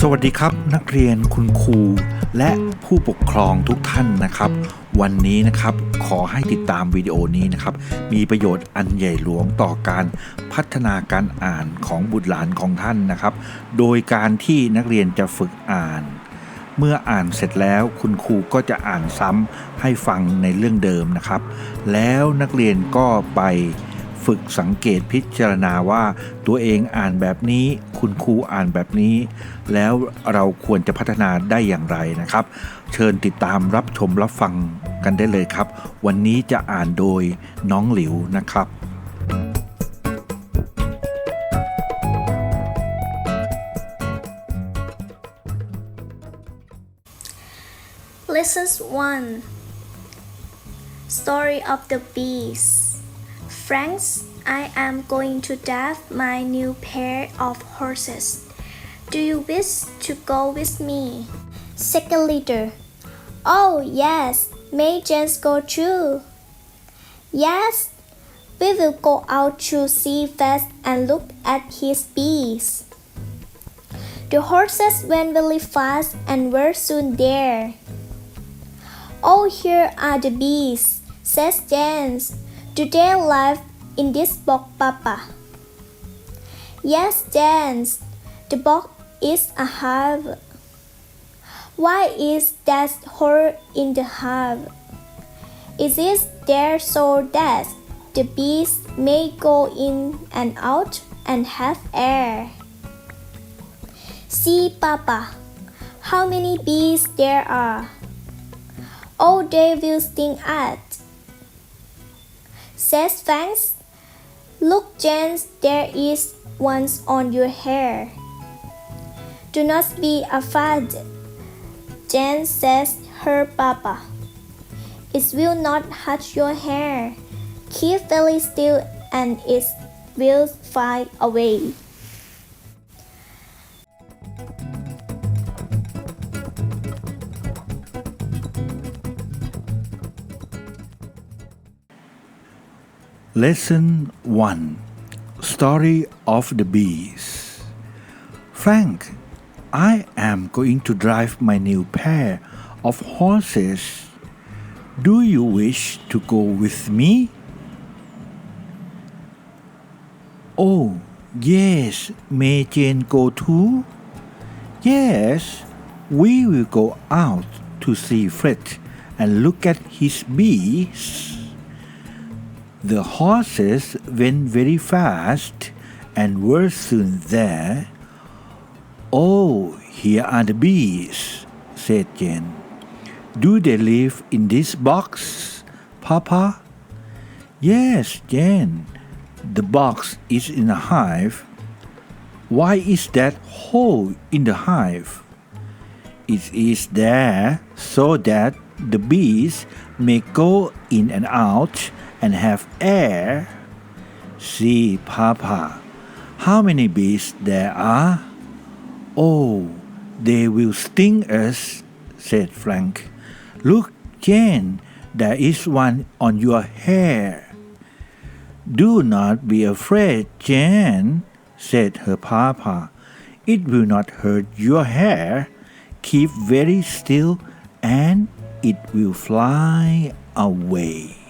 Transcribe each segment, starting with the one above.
สวัสดีครับนักเรียนคุณครูและผู้ปกครองทุกท่านนะครับ วันนี้นะครับขอให้ติดตามวิดีโอนี้นะครับ มีประโยชน์อันใหญ่หลวงต่อการพัฒนาการอ่านของบุตรหลานของท่านนะครับ โดยการที่นักเรียนจะฝึกอ่าน เมื่ออ่านเสร็จแล้วคุณครูก็จะอ่านซ้ำให้ฟังในเรื่องเดิมนะครับ แล้วนักเรียนก็ไป ฝึกสังเกตพิจารณาว่าตัวเองอ่านแบบนี้ คุณครูอ่านแบบนี้ แล้วเราควรจะพัฒนาได้อย่างไรนะครับ เชิญติดตามรับชมรับฟังกันได้เลยครับ วันนี้จะอ่านโดยน้องหลิวนะครับ Lesson 1 Story of the Bees Franks, I am going to drive my new pair of horses. Do you wish to go with me? Second leader Oh, yes, may James go too? Yes, we will go out to see first and look at his bees. The horses went very fast and were soon there. Oh, here are the bees, says Jens. Do they live in this box, Papa? Yes, Jens. The box is a hive. Why is that hole in the hive? Is it there so that the bees may go in and out and have air? See, Papa, how many bees there are. Oh, they will sting at. Says Fangs. Look, Jens, there is one on your hair. Do not be afraid. Jen says her papa. It will not hurt your hair. Keep very still and it will fly away. Lesson 1 Story of the Bees Frank, I am going to drive my new pair of horses. Do you wish to go with me? Oh, yes, may Jane go too? Yes, we will go out to see Fred and look at his bees. The horses went very fast and were soon there. Oh, here are the bees, said Jane. Do they live in this box, Papa? Yes, Jane. The box is in a hive. Why is that hole in the hive? It is there so that the bees may go in and out and have air. See, Papa, how many bees there are? Oh, they will sting us, said Frank. Look, Jane, there is one on your hair. Do not be afraid, Jane, said her papa. It will not hurt your hair. Keep very still and it will fly away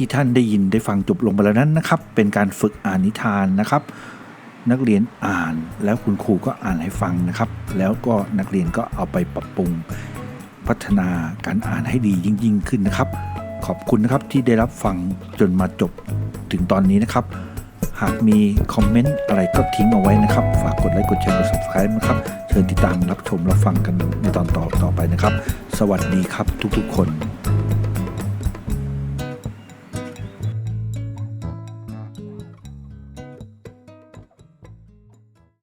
ที่ท่านได้ยินได้ฟังจบลงไปแล้วนั้นนะครับ เป็นการฝึกอ่านนิทานนะครับ นักเรียนอ่านแล้วคุณครูก็อ่านให้ฟังนะครับ แล้วก็นักเรียนก็เอาไปปรับปรุง พัฒนาการอ่านให้ดียิ่งยิ่งขึ้นนะครับ ขอบคุณนะครับที่ได้รับฟังจนมาจบถึงตอนนี้นะครับ หากมีคอมเมนต์อะไรก็ทิ้งเอาไว้นะครับ ฝากกดไลค์กดแชร์กด subscribe นะครับเชิญติดตามรับชมรับฟังกันในตอนต่อต่อไปนะครับ สวัสดีครับทุกๆคน